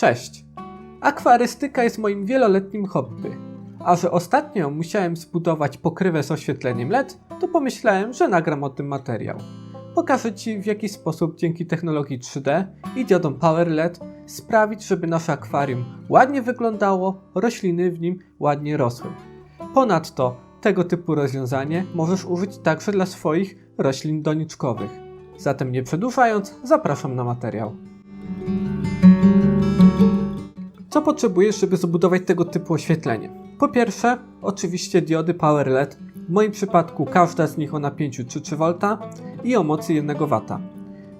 Cześć! Akwarystyka jest moim wieloletnim hobby. A że ostatnio musiałem zbudować pokrywę z oświetleniem LED, to pomyślałem, że nagram o tym materiał. Pokażę Ci w jaki sposób dzięki technologii 3D i diodom Power LED sprawić, żeby nasze akwarium ładnie wyglądało, rośliny w nim ładnie rosły. Ponadto tego typu rozwiązanie możesz użyć także dla swoich roślin doniczkowych. Zatem nie przedłużając, zapraszam na materiał. Co potrzebujesz, żeby zbudować tego typu oświetlenie? Po pierwsze, oczywiście diody Power LED. W moim przypadku każda z nich o napięciu 3-3V i o mocy 1 W.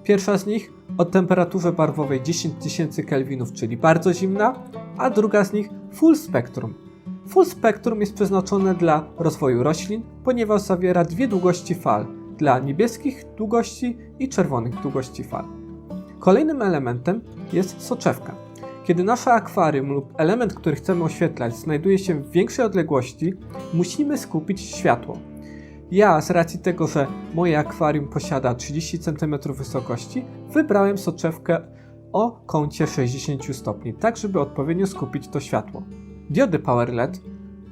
Pierwsza z nich o temperaturze barwowej 10 000 Kelvinów, czyli bardzo zimna, a druga z nich Full Spectrum. Full Spectrum jest przeznaczone dla rozwoju roślin, ponieważ zawiera dwie długości fal dla niebieskich długości i czerwonych długości fal. Kolejnym elementem jest soczewka. Kiedy nasze akwarium lub element, który chcemy oświetlać, znajduje się w większej odległości, musimy skupić światło. Ja, z racji tego, że moje akwarium posiada 30 cm wysokości, wybrałem soczewkę o kącie 60 stopni, tak żeby odpowiednio skupić to światło. Diody Power LED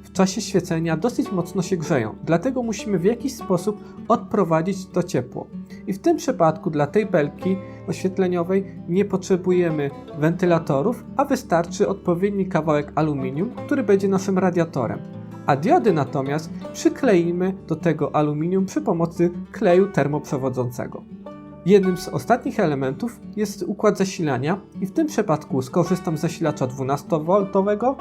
w czasie świecenia dosyć mocno się grzeją, dlatego musimy w jakiś sposób odprowadzić to ciepło. I w tym przypadku dla tej belki oświetleniowej nie potrzebujemy wentylatorów, a wystarczy odpowiedni kawałek aluminium, który będzie naszym radiatorem. A diody natomiast przykleimy do tego aluminium przy pomocy kleju termoprzewodzącego. Jednym z ostatnich elementów jest układ zasilania i w tym przypadku skorzystam z zasilacza 12V,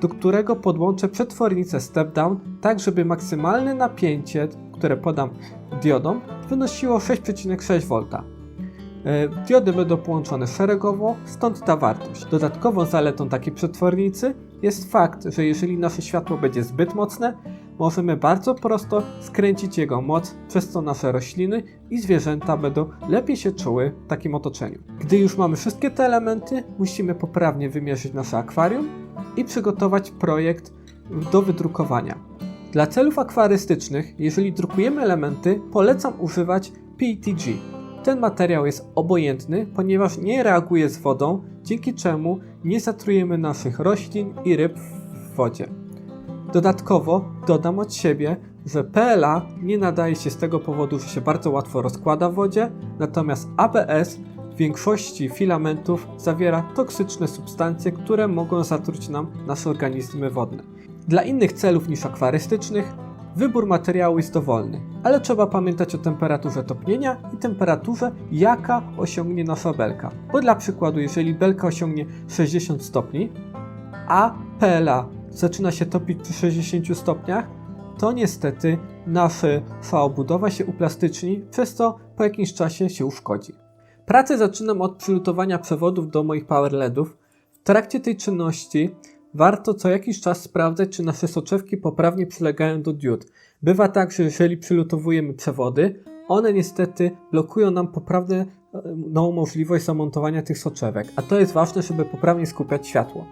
do którego podłączę przetwornicę step down, tak żeby maksymalne napięcie, które podam diodom, wynosiło 6,6V. E, Diody będą połączone szeregowo, stąd ta wartość. Dodatkową zaletą takiej przetwornicy jest fakt, że jeżeli nasze światło będzie zbyt mocne, możemy bardzo prosto skręcić jego moc, przez co nasze rośliny i zwierzęta będą lepiej się czuły w takim otoczeniu. Gdy już mamy wszystkie te elementy, musimy poprawnie wymierzyć nasze akwarium i przygotować projekt do wydrukowania. Dla celów akwarystycznych, jeżeli drukujemy elementy, polecam używać PETG. Ten materiał jest obojętny, ponieważ nie reaguje z wodą, dzięki czemu nie zatrujemy naszych roślin i ryb w wodzie. Dodatkowo dodam od siebie, że PLA nie nadaje się z tego powodu, że się bardzo łatwo rozkłada w wodzie, natomiast ABS w większości filamentów zawiera toksyczne substancje, które mogą zatruć nam nasze organizmy wodne. Dla innych celów niż akwarystycznych wybór materiału jest dowolny, ale trzeba pamiętać o temperaturze topnienia i temperaturze, jaka osiągnie nasza belka. Bo dla przykładu, jeżeli belka osiągnie 60 stopni, a PLA zaczyna się topić przy 60 stopniach, to niestety nasza obudowa się uplastyczni, przez co po jakimś czasie się uszkodzi. Pracę zaczynam od przylutowania przewodów do moich power LEDów. W trakcie tej czynności warto co jakiś czas sprawdzać, czy nasze soczewki poprawnie przylegają do diod. Bywa tak, że jeżeli przylutowujemy przewody, one niestety blokują nam poprawną możliwość zamontowania tych soczewek, a to jest ważne, żeby poprawnie skupiać światło.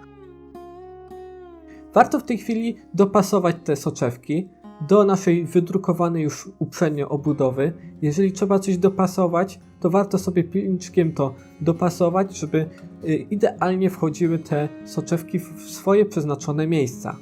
Warto w tej chwili dopasować te soczewki do naszej wydrukowanej już uprzednio obudowy. Jeżeli trzeba coś dopasować, to warto sobie pilniczkiem to dopasować, żeby y, idealnie wchodziły te soczewki w swoje przeznaczone miejsca.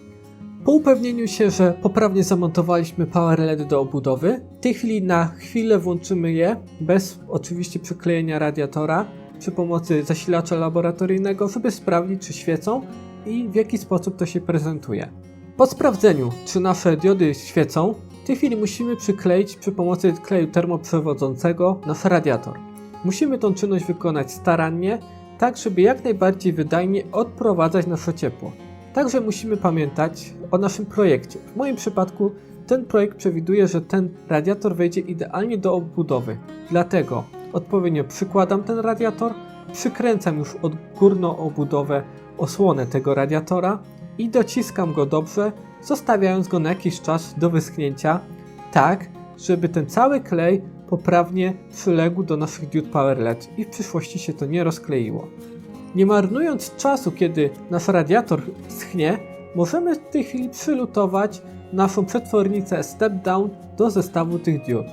Po upewnieniu się, że poprawnie zamontowaliśmy power LED do obudowy, w tej chwili na chwilę włączymy je bez oczywiście przyklejenia radiatora przy pomocy zasilacza laboratoryjnego, żeby sprawdzić czy świecą i w jaki sposób to się prezentuje. Po sprawdzeniu, czy nasze diody świecą, w tej chwili musimy przykleić przy pomocy kleju termoprzewodzącego nasz radiator. Musimy tą czynność wykonać starannie, tak żeby jak najbardziej wydajnie odprowadzać nasze ciepło. Także musimy pamiętać o naszym projekcie. W moim przypadku ten projekt przewiduje, że ten radiator wejdzie idealnie do obudowy. Dlatego odpowiednio przykładam ten radiator, przykręcam już odgórną obudowę osłonę tego radiatora i dociskam go dobrze, zostawiając go na jakiś czas do wyschnięcia, tak żeby ten cały klej poprawnie przyległ do naszych diod Power LED i w przyszłości się to nie rozkleiło. Nie marnując czasu, kiedy nasz radiator schnie, możemy w tej chwili przylutować naszą przetwornicę step down do zestawu tych diod.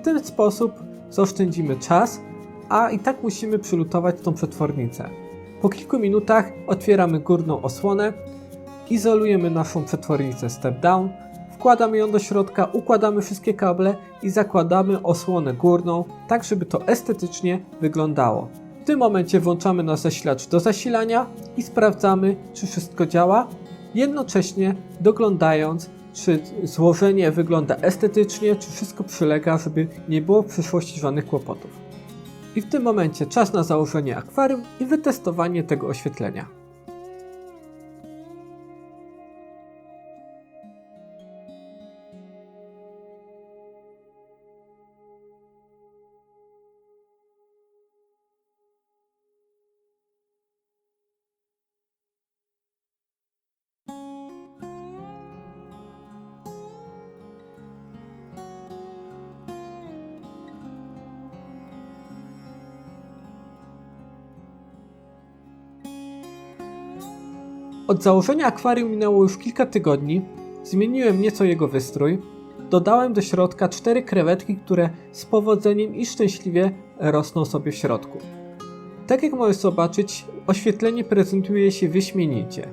W ten sposób zaoszczędzimy czas, a i tak musimy przylutować tą przetwornicę. Po kilku minutach otwieramy górną osłonę, izolujemy naszą przetwornicę step down, wkładamy ją do środka, układamy wszystkie kable i zakładamy osłonę górną, tak żeby to estetycznie wyglądało. W tym momencie włączamy nasz zasilacz do zasilania i sprawdzamy, czy wszystko działa, jednocześnie doglądając, czy złożenie wygląda estetycznie, czy wszystko przylega, żeby nie było w przyszłości żadnych kłopotów. I w tym momencie czas na założenie akwarium i wytestowanie tego oświetlenia. Od założenia akwarium minęło już kilka tygodni, zmieniłem nieco jego wystrój, dodałem do środka cztery krewetki, które z powodzeniem i szczęśliwie rosną sobie w środku. Tak jak możesz zobaczyć, oświetlenie prezentuje się wyśmienicie.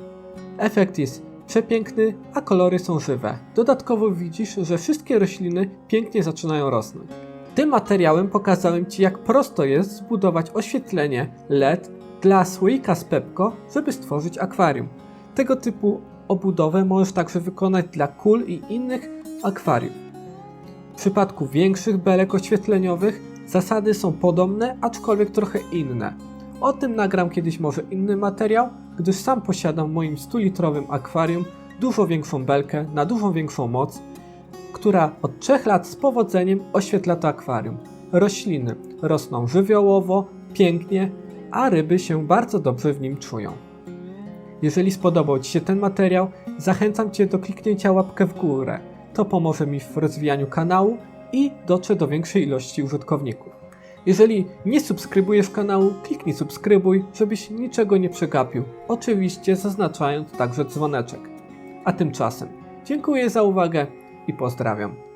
Efekt jest przepiękny, a kolory są żywe. Dodatkowo widzisz, że wszystkie rośliny pięknie zaczynają rosnąć. Tym materiałem pokazałem Ci, jak prosto jest zbudować oświetlenie LED dla słoika z Pepko, żeby stworzyć akwarium. Tego typu obudowę możesz także wykonać dla kul i innych akwariów. W przypadku większych belek oświetleniowych zasady są podobne, aczkolwiek trochę inne. O tym nagram kiedyś może inny materiał, gdyż sam posiadam w moim 100-litrowym akwarium dużo większą belkę na dużo większą moc, która od 3 lat z powodzeniem oświetla to akwarium. Rośliny rosną żywiołowo, pięknie, a ryby się bardzo dobrze w nim czują. Jeżeli spodobał Ci się ten materiał, zachęcam Cię do kliknięcia łapkę w górę. To pomoże mi w rozwijaniu kanału i dotrze do większej ilości użytkowników. Jeżeli nie subskrybujesz kanału, kliknij subskrybuj, żebyś niczego nie przegapił. Oczywiście zaznaczając także dzwoneczek. A tymczasem dziękuję za uwagę i pozdrawiam.